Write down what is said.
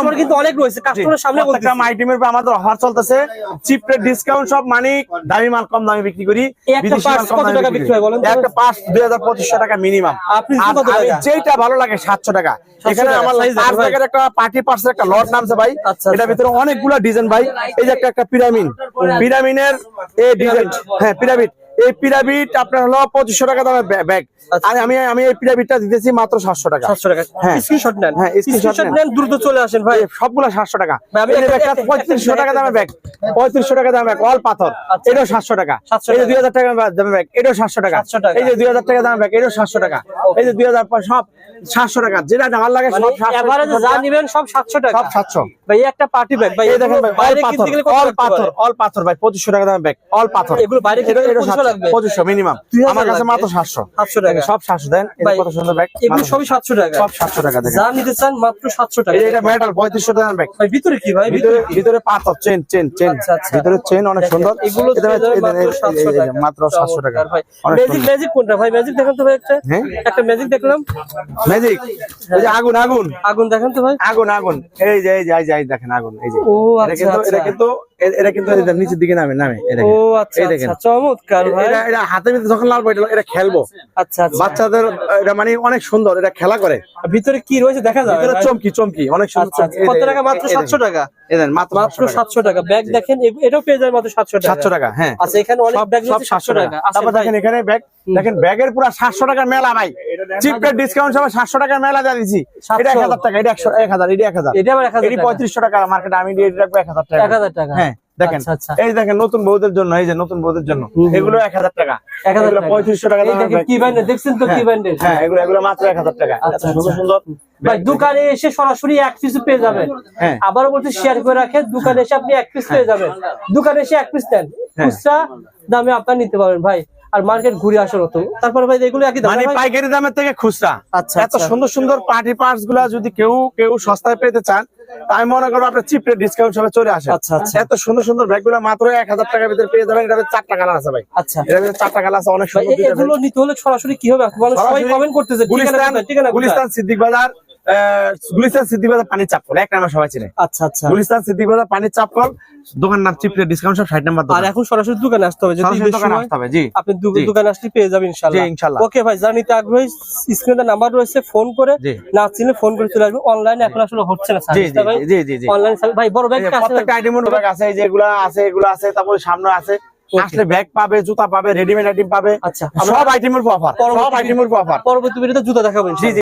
Customer কিন্তু অনেক রয়েছে কাস্টমারের সামনে প্রত্যেকটা আইটেমের উপর আমাদের অফার চলতেছে। চিপ রেট ডিসকাউন্ট সব মানে দামি মাল কম দামে বিক্রি করি। একটা বিদেশি মাল কম দামে বিক্রি হয় বলেন একটা পাঁচ দুই হাজার পঁচিশশো টাকা মিনিমাম আপনি কত টাকা? যেটা ভালো লাগে সাতশো টাকা। এখানে আমার পাঁচ টাকার একটা পার্টি পার্সের একটা লট নামছে ভাই। আচ্ছা, আচ্ছা। ভিতরে অনেকগুলো ডিজাইন ভাই। এই যে একটা একটা পিরামিড পিরামিডের এই ডিজাইন হ্যাঁ পিরামিড এই পিরামিড আপনার হলো পঁচিশশো টাকা দামের ব্যাগ আচ্ছা। আর আমি আমি এই পিরামিডটা দিতেছি মাত্র সাতশো টাকা সাতশো টাকা হ্যাঁ। স্ক্রিনশট নেন হ্যাঁ, স্ক্রিনশট নেন। দ্রুত চলে আসেন ভাই সবগুলো সাতশো টাকা পঁয়ত্রিশশো টাকা দামের ব্যাগ পঁয়ত্রিশশো টাকা দামের ব্যাগ অল পাথর আচ্ছা। এটাও সাতশো টাকা 700 এই যে দুই হাজার টাকা দামের ব্যাগ এটাও সাতশো টাকা 700 টাকা। এই যে দুই হাজার টাকা দামের ব্যাগ এটাও সাতশো টাকা এই যে দুই হাজার সব সাতশো টাকা যেটা আমার লাগে মানে সব সাতশো যা নিবেন সব সাতশো টাকা সব সাতশো ভাই এই একটা পার্টি ব্যাগ ভাই এই দেখেন ভাই অল পাথর? অল পাথর ভাই পঁচিশশো টাকা দামের ব্যাগ অল পাথর এগুলো বাইরে কিনতে এটা- গেলে এটা 2500 লাগবে। পঁচিশশো মিনিমাম আমার কাছে মাত্র সাতশো। 700 টাকা। সব সাতশো। দেন কত সুন্দর ব্যাগ এগুলো সবই সাতশো টাকা। সব সাতশো টাকা দেখেন। যা নিতে চান মাত্র সাতশো টাকা। এটা মেটাল পঁয়ত্রিশশো টাকার ব্যাগ ভাই ভিতরে কি ভাই? ভিতরে ভিতরে পাথর চেন চেন চেন। ভিতরে চেন অনেক সুন্দর। এগুলো মাত্র এই- এই- 700 এই- এই- টাকা। মাত্র সাতশো টাকা। ম্যাজিক ম্যাজিক কোনটা ভাই? ম্যাজিক দেখান তো ভাই একটা। হ্যাঁ? একটা ম্যাজিক দেখলাম। ম্যাজিক এই যে আগুন আগুন। আগুন দেখান তো ভাই। আগুন আগুন। এই যে এই যে দেখেন আগুন এই যে। ও আচ্ছা এটা আচ্ছা। কিন্তু এটা কিন্তু নিচের দিকে নামে নামে ও আচ্ছা আচ্ছা চমৎকার ভাই। এটা এটা ভিতরে যখন লাগবে এটা- এটা খেলব। আচ্ছা আচ্ছা। বাচ্চাদের এটা মানে অনেক সুন্দর এটা খেলা করে। ভিতরে কি রয়েছে দেখা যাবে ভিতরে চমকি চমকি অনেক সুন্দর আচ্ছা, কত টাকা? মাত্র এই দেখেন। সাতশো টাকা। এই মাত্র মাত্র 700 টাকা। সাতশো টাকা। ব্যাগ দেখেন এটাও পেয়ে যায় মাত্র সাতশো টাকা। সাতশো টাকা হ্যাঁ। আচ্ছা এখানে অনেক ব্যাগ সব রয়েছে সাতশো টাকা। তারপর দেখেন এখানে ব্যাগ দেখেন ব্যাগের পুরো সাতশো টাকার মেলা ভাই। চিপের ডিসকাউন্ট সবাই সাতশো টাকার মেলা দিয়ে দিচ্ছি এটা এক হাজার টাকা এটা একশো এক হাজার এটা এক হাজার। এটা। পঁয়ত্রিশশো টাকা মার্কেটে আমি দিয়ে রাখব এক হাজার টাকা। এক হাজার টাকা। হ্যাঁ দেখেন আচ্ছা, আচ্ছা। এই দেখেন নতুন বউদের জন্য এই যে নতুন বউদের জন্য এগুলো এক হাজার টাকা। এক হাজার টাকা। পঁয়ত্রিশশো টাকা। কি ব্যান্ডের দেখছেন তো কি হ্যাঁ, ব্যান্ডের? হ্যাঁ এগুলো এগুলো মাত্র এক হাজার টাকা। আচ্ছা, সুন্দর। সুন্দর। ভাই দোকানে এসে সরাসরি এক পিস পেয়ে যাবেন। হ্যাঁ। আবারও বলতে শেয়ার করে রাখেন। দোকানে এসে আপনি এক পিস পেয়ে যাবেন। দোকানে এসে এক পিস হ্যাঁ। খুচরা দামে আপনার নিতে পারবেন ভাই। আর মার্কেট ঘুরে আসার মতো তারপরে ভাই এগুলো একই দাম। মানে পাইকারি দামের থেকে খুচরা। আচ্ছা, এত আচ্ছা। সুন্দর সুন্দর পার্টি পার্টসগুলা যদি কেউ কেউ সস্তায় পেতে চান আমি মনে করব আপনার চিপ রেট ডিসকাউন্ট সবাই চলে আসে। আচ্ছা, আচ্ছা। এত সুন্দর সুন্দর ব্যাগগুলো মাত্র এক হাজার টাকার ভিতরে পেয়ে যাবেন। এটা চারটা কালার আছে ভাই। আচ্ছা। এটার ভিতরে চারটা কালার আছে অনেক সুন্দর এগুলো নিতে হলে সরাসরি কি হবে? সবাই কমেন্ট করতেছে গুলিস্তান সিদ্দিক বাজার। গুলিস্তান বাজার পানির চাপকল এক নামে সবাই চিনে। আচ্ছা আচ্ছা। গুলিস্তান বাজার পানির চাপকল দোকান নাম চিপ রেট ডিসকাউন্ট সব ষাট নাম্বার আর এখন সরাসরি দোকানে আসতে হবে যদি দোকানে আসতে হবে জি। আপনি দোকানে আসলে পেয়ে যাবেন। ওকে ভাই যারা নিতে আগ্রহী স্ক্রিনে নাম্বার রয়েছে ফোন করে না চিনলে ফোন করে চলে আসবে। অনলাইনে এখন আসলে হচ্ছে না জি জি জি জি অনলাইন ভাই বড় ব্যাগ যে প্রত্যেকটা আইটেমের ব্যাগ আছে এই যে এগুলা আছে এগুলো আছে তারপরে সামনে আছে। আসলে ব্যাগ পাবে জুতা পাবে রেডিমেড আইটেম পাবে। আচ্ছা, সব আইটেমের অফার সব আইটেমের অফার পরবর্তী ভিডিওতে জুতা দেখাবো জি জি